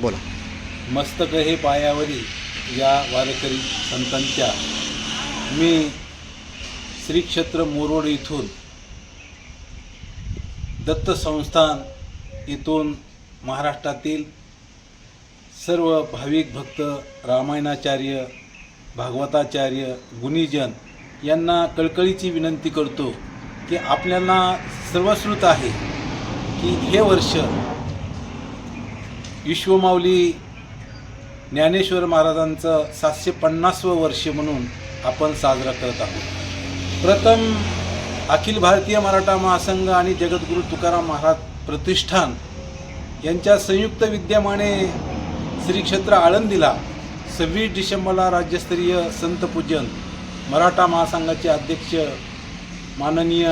बोला. मस्तक हे पायावरी या वारकरी संतांच्या. मी श्री क्षेत्र मोरोड इथून दत्त संस्थान इथून महाराष्ट्रातील सर्व भाविक भक्त रामायणाचार्य भागवताचार्य गुणीजन यांना कळकळीची विनंती करतो की आपल्याला सर्वश्रुत आहे की हे वर्ष विश्वमाऊली ज्ञानेश्वर महाराजांचं सातशे पन्नासवं वर्ष म्हणून आपण साजरा करत आहोत. प्रथम अखिल भारतीय मराठा महासंघ आणि जगद्गुरू तुकाराम महाराज प्रतिष्ठान यांच्या संयुक्त विद्यमाने श्री क्षेत्र आळंदीला सव्वीस डिसेंबरला राज्यस्तरीय संतपूजन मराठा महासंघाचे अध्यक्ष माननीय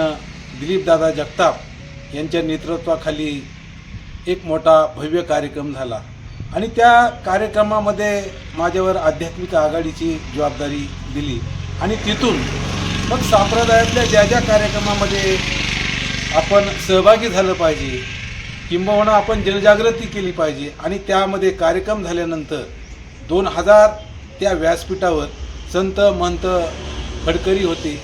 दिलीपदादा जगताप यांच्या नेतृत्वाखाली एक मोठा भव्य कार्यक्रम झाला. आणि त्या कार्यक्रमामध्ये माझ्यावर आध्यात्मिक आघाडीची जबाबदारी दिली. आणि तिथून मग संप्रदायातल्या ज्या ज्या कार्यक्रमामध्ये आपण सहभागी झालं पाहिजे किंबहुना आपण जनजागृती केली पाहिजे आणि त्यामध्ये कार्यक्रम झाल्यानंतर दोन हजार त्या व्यासपीठावर संत महंत फडकरी होते.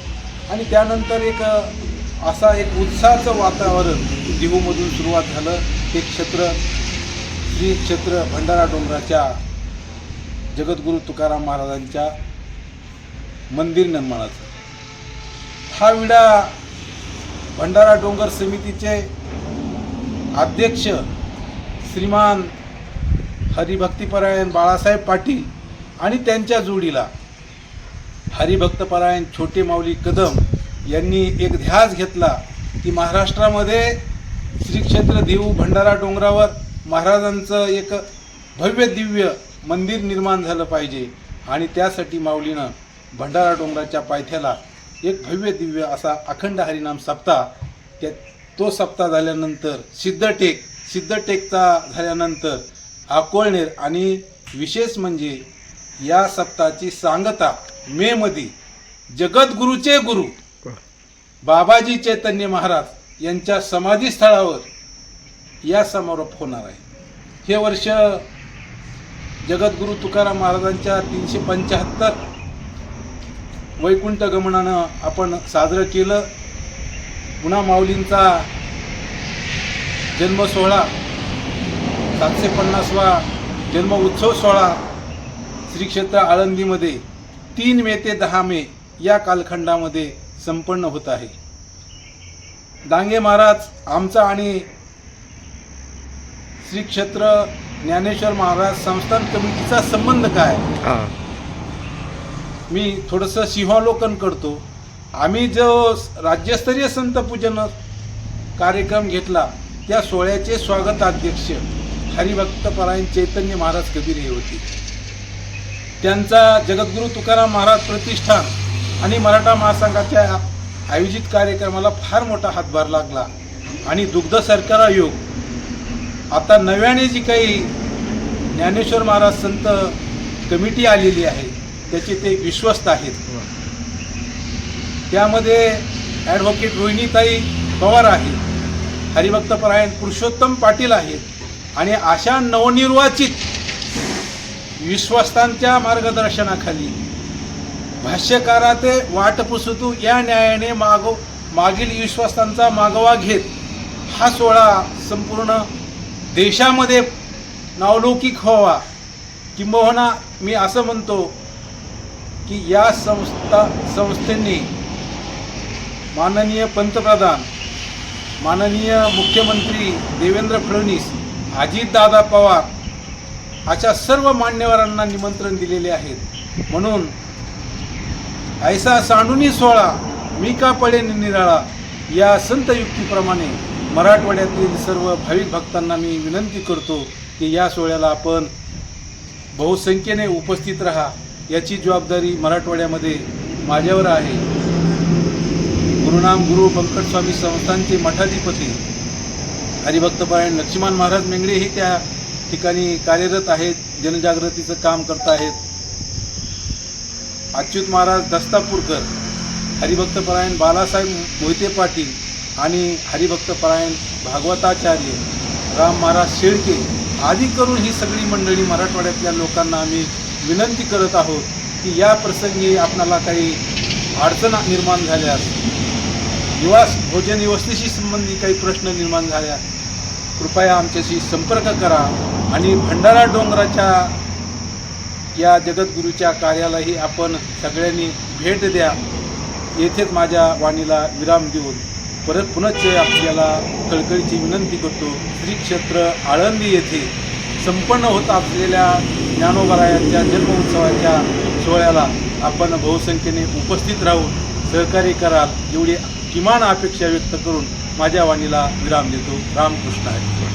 आणि त्यानंतर एक असा एक उत्साहाचं वातावरण दिहूमधून सुरुवात झालं. ते क्षेत्र श्री क्षेत्र भंडारा डोंगराच्या जगद्गुरू तुकाराम महाराजांच्या मंदिर निर्माणाचं. हा विडा भंडारा डोंगर समितीचे अध्यक्ष श्रीमान हरिभक्तीपरायण बाळासाहेब पाटील आणि त्यांच्या जोडीला हरिभक्तपरायण छोटे माऊली कदम यांनी एक ध्यास घेतला की महाराष्ट्रामध्ये श्री क्षेत्र देऊ भंडारा डोंगरावर महाराजांचं एक भव्य दिव्य मंदिर निर्माण झालं पाहिजे. आणि त्यासाठी माऊलीनं भंडारा डोंगराच्या पायथ्याला एक भव्य दिव्य असा अखंड हरिनाम सप्ताह त्या तो सप्ताह झाल्यानंतर सिद्धटेक सिद्धटेकचा झाल्यानंतर अकोळनेर आणि विशेष म्हणजे या सप्ताहाची सांगता मेमध्ये जगद्गुरूचे गुरु बाबाजी चैतन्य महाराज यांच्या समाधीस्थळावर या समारोप होणार आहे. हे वर्ष जगद्गुरू तुकाराम महाराजांच्या तीनशे पंच्याहत्तर वैकुंठ गमनानं आपण साजरं केलं. पुन्हा माऊलींचा जन्म सोहळा सातशे पन्नासवा जन्म उत्सव सोहळा श्री क्षेत्र आळंदीमध्ये तीन मे ते दहा मे या कालखंडामध्ये संपन्न होत आहे. डांगे महाराज आमचा आणि श्री क्षेत्र ज्ञानेश्वर महाराज संस्थान कमिटीचा संबंध काय? मी थोडंसं सिंहावलोकन करतो. आम्ही जो राज्यस्तरीय संत पूजन कार्यक्रम घेतला त्या सोहळ्याचे स्वागताध्यक्ष हरिभक्तपरायण चैतन्य महाराज कबीर हे होते. त्यांचा जगद्गुरू तुकाराम महाराज प्रतिष्ठान आणि मराठा महासंघाच्या आयोजित कार्यक्रमाला फार मोठा हातभार लागला. आणि दुग्ध सरकार योग आता नव्याने जी काही ज्ञानेश्वर महाराज संत कमिटी आलेली आहे त्याचे ते विश्वस्त आहेत. त्यामध्ये ॲडव्होकेट रोहिणीताई पवार आहेत हरिभक्तपरायण पुरुषोत्तम पाटील आहेत आणि अशा नवनिर्वाचित विश्वस्तांच्या मार्गदर्शनाखाली भाष्यकाराते वाटपुसतू या न्यायाने मागो मागील विश्वासांचा मागोवा घेत हा सोहळा संपूर्ण देशामध्ये नावलौकिक व्हावा किंबहुना मी असं म्हणतो की या संस्था संस्थेंनी माननीय पंतप्रधान माननीय मुख्यमंत्री देवेंद्र फडणवीस अजितदादा पवार अशा सर्व मान्यवरांना निमंत्रण दिलेले आहेत. म्हणून ऐसा सांडुनी सोहळा मी का पडे निराळा या संत युक्तीप्रमाणे मराठवाड्यातील सर्व भाविक भक्तांना मी विनंती करतो की या सोहळ्याला आपण बहुसंख्येने उपस्थित राहा याची जबाबदारी मराठवाड्यामध्ये माझ्यावर आहे. गुरुनाम गुरु पंकटस्वामी संस्थानचे मठाधिपती हरिभक्तपरायण लक्ष्मण महाराज मेंगडेही त्या ठिकाणी कार्यरत आहेत जनजागृतीचं काम करत आहेत. अच्युत महाराज दस्तापूरकर हरिभक्तपरायण बालासाहेब मोहिते पाटील आणि हरिभक्तपरायण भागवताचार्य राम महाराज शेळके आदी करून ही सगळी मंडळी मराठवाड्यातल्या लोकांना आम्ही विनंती करत आहोत की या प्रसंगी आपणाला काही अडचण निर्माण झाल्यास निवास भोजन व्यवस्थेशी संबंधी काही प्रश्न निर्माण झाल्या कृपया आमच्याशी संपर्क करा आणि भंडारा डोंगराच्या या जगद्गुरूच्या कार्यालाही आपण सगळ्यांनी भेट द्या. येथेच माझ्या वाणीला विराम देऊन परत पुनश्च आपल्याला कळकळीची विनंती करतो श्री क्षेत्र आळंदी येथे संपन्न होत असलेल्या ज्ञानोबरायांच्या जन्मोत्सवाच्या सोहळ्याला आपण बहुसंख्येने उपस्थित राहून सहकार्य कराल एवढी किमान अपेक्षा व्यक्त करून माझ्या वाणीला विराम देतो. रामकृष्ण आहे